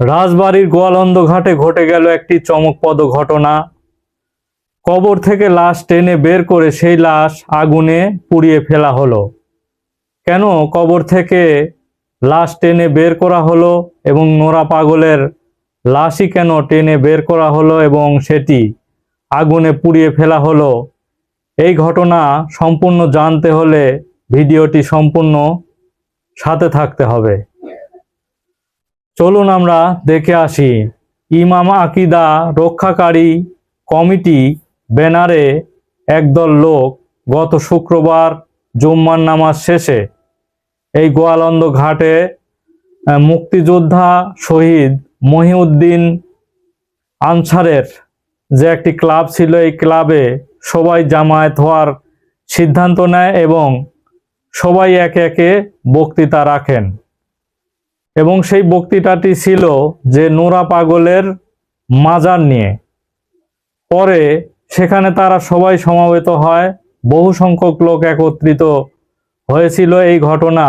রাজবাড়ির গোয়ালন্দ ঘাটে ঘটে গেল একটি চমকপদ ঘটনা। কবর থেকে লাশ টেনে বের করে সেই লাশ আগুনে পুড়িয়ে ফেলা হলো। কেন কবর থেকে লাশ টেনে বের করা হলো এবং নোরা পাগলের লাশই কেন টেনে বের করা হলো এবং সেটি আগুনে পুড়িয়ে ফেলা হলো? এই ঘটনা সম্পূর্ণ জানতে হলে ভিডিওটি সম্পূর্ণ সাথে থাকতে হবে। চলুন আমরা দেখে আসি। ইমাম আকিদা রক্ষাকারী কমিটি ব্যানারে একদল লোক গত শুক্রবার জুম্মার নামাজ শেষে এই গোয়ালন্দ ঘাটে মুক্তিযোদ্ধা শহীদ মহিউদ্দিন আনসারের যে একটি ক্লাব ছিল, এই ক্লাবে সবাই জামায়াত হওয়ার সিদ্ধান্ত নেয় এবং সবাই একে একে বক্তৃতা রাখেন। এবং সেই বক্তৃতাটি ছিল যে নোরা পাগলের মাজার নিয়ে। পরে সেখানে তারা সবাই সমবেত হয়, বহু সংখ্যক লোক একত্রিত হয়েছিল এই ঘটনা।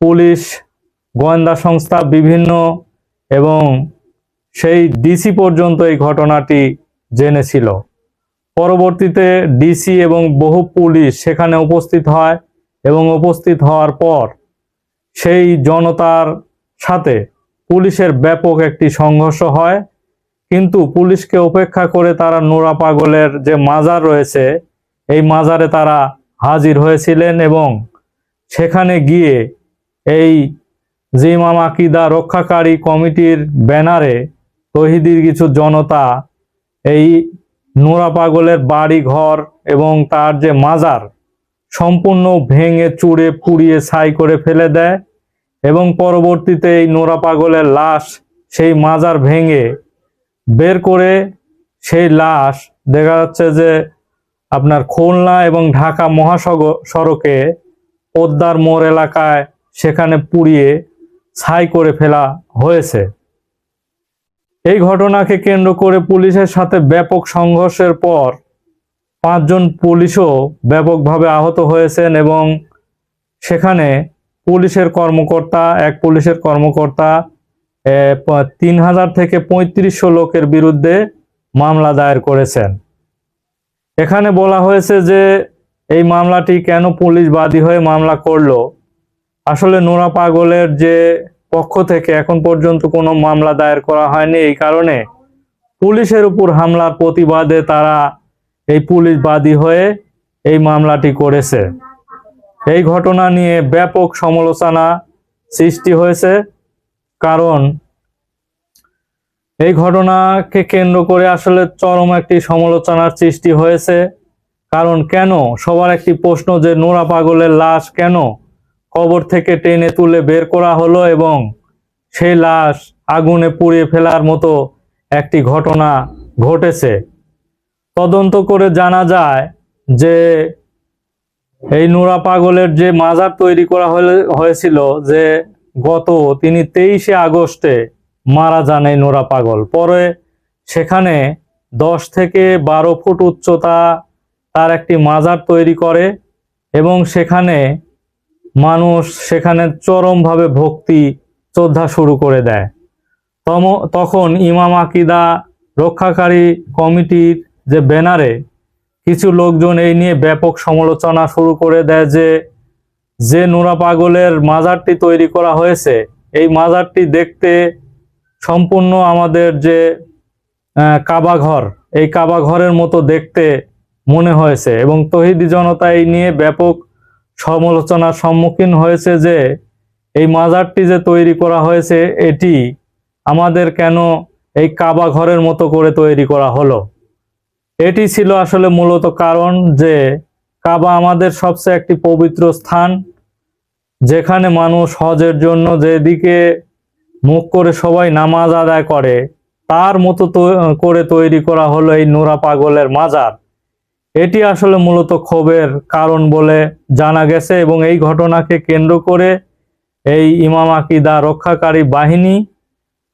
পুলিশ, গোয়েন্দা সংস্থা, বিভিন্ন এবং সেই ডিসি পর্যন্ত এই ঘটনাটি জেনেছিল। পরবর্তীতে ডিসি এবং বহু পুলিশ সেখানে উপস্থিত হয় এবং উপস্থিত হওয়ার পর সেই জনতার সাথে পুলিশের ব্যাপক একটি সংঘর্ষ হয়। কিন্তু পুলিশকে উপেক্ষা করে তারা নোরা পাগলের যে মাজার রয়েছে, এই মাজারে তারা হাজির হয়েছিলেন এবং সেখানে গিয়ে এই জিমাম আকিদা রক্ষাকারী কমিটির ব্যানারে তহিদির কিছু জনতা এই নোরা পাগলের বাড়ি ঘর এবং তার যে মাজার সম্পূর্ণ ভেঙে চুড়ে, পুড়িয়ে ছাই করে ফেলে দেয় এবং পরবর্তীতে এই নোরা পাগলের লাশ সেই মাজার ভেঙে বের করে সেই লাশ দেখা যাচ্ছে যে আপনার খুলনা এবং ঢাকা মহাসড় সড়কে পদ্মার মোড় এলাকায় সেখানে পুড়িয়ে ছাই করে ফেলা হয়েছে। এই ঘটনাকে কেন্দ্র করে পুলিশের সাথে ব্যাপক সংঘর্ষের পর পাঁচজন পুলিশও ব্যাপকভাবে আহত হয়েছেন এবং সেখানে পুলিশের কর্মকর্তা, এক পুলিশের কর্মকর্তা তিন হাজার থেকে পঁয়ত্রিশশো লোকের বিরুদ্ধে মামলা দায়ের করেছেন। এখানে বলা হয়েছে যে এই মামলাটি কেন পুলিশ বাদী হয়ে মামলা করল? আসলে নোরা পাগলের যে পক্ষ থেকে এখন পর্যন্ত কোনো মামলা দায়ের করা হয়নি এই কারণে পুলিশের উপর হামলার প্রতিবাদে তারা এই পুলিশ বাদী হয়ে এই মামলাটি করেছে। এই ঘটনা নিয়ে ব্যাপক সমালোচনা সৃষ্টি হয়েছে, কারণ এই ঘটনাকে কেন্দ্র করে আসলে চরম একটি সমালোচনার সৃষ্টি হয়েছে। কারণ কেন? সবার একটি প্রশ্ন যে নোরা পাগলের লাশ কেন কবর থেকে টেনে তুলে বের করা হলো এবং সেই লাশ আগুনে পুড়িয়ে ফেলার মতো একটি ঘটনা ঘটেছে। তদন্ত করে জানা যায় যে এই নোরা পাগলের যে মাজার তৈরি করা হয়েছিল যে গত তিনি তেইশে আগস্টে মারা যান এই নোরা পাগল। পরে সেখানে দশ থেকে বারো ফুট উচ্চতা তার একটি মাজার তৈরি করে এবং সেখানে মানুষ সেখানে চরমভাবে ভক্তি শ্রদ্ধা শুরু করে দেয়। তম, তখন ইমাম আকিদা রক্ষাকারী কমিটির যে ব্যানারে কিছু লোকজন এই নিয়ে ব্যাপক সমালোচনা শুরু করে দেয় যে যে নোরা পাগলের মাজারটি তৈরি করা হয়েছে এই মাজারটি দেখতে সম্পূর্ণ আমাদের যে আহ, কাবা ঘর এই কাবা ঘরের মতো দেখতে মনে হয়েছে এবং তহিদি জনতা এই নিয়ে ব্যাপক সমালোচনার সম্মুখীন হয়েছে যে এই মাজারটি যে তৈরি করা হয়েছে এটি আমাদের কেন এই কাবা ঘরের মতো করে তৈরি করা হলো? এটি ছিল আসলে মূলত কারণ যে কাবা আমাদের সবচেয়ে একটি পবিত্র স্থান, যেখানে মানুষ হজের জন্য যেদিকে মুখ করে সবাই নামাজ আদায় করে, তার মতো করে তৈরি করা হলো এই নোরা পাগলের মাজার। এটি আসলে মূলত ক্ষোভের কারণ বলে জানা গেছে এবং এই ঘটনাকে কেন্দ্র করে এই ইমাম আকিদা রক্ষাকারী বাহিনী,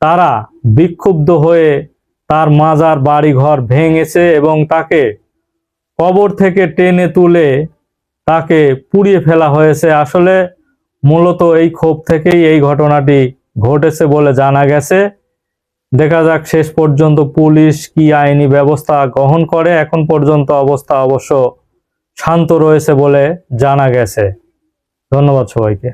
তারা বিক্ষুব্ধ হয়ে তার মাজার বাড়ি ঘর ভেঙেছে এবং তাকে কবর থেকে টেনে তুলে তাকে পুড়িয়ে ফেলা হয়েছে। আসলে মূলত এই ক্ষোভ থেকেই এই ঘটনাটি ঘটেছে বলে জানা গেছে। দেখা যাক শেষ পর্যন্ত পুলিশ কি আইনি ব্যবস্থা গ্রহণ করে। এখন পর্যন্ত অবস্থা অবশ্য শান্ত রয়েছে বলে জানা গেছে। ধন্যবাদ সবাইকে।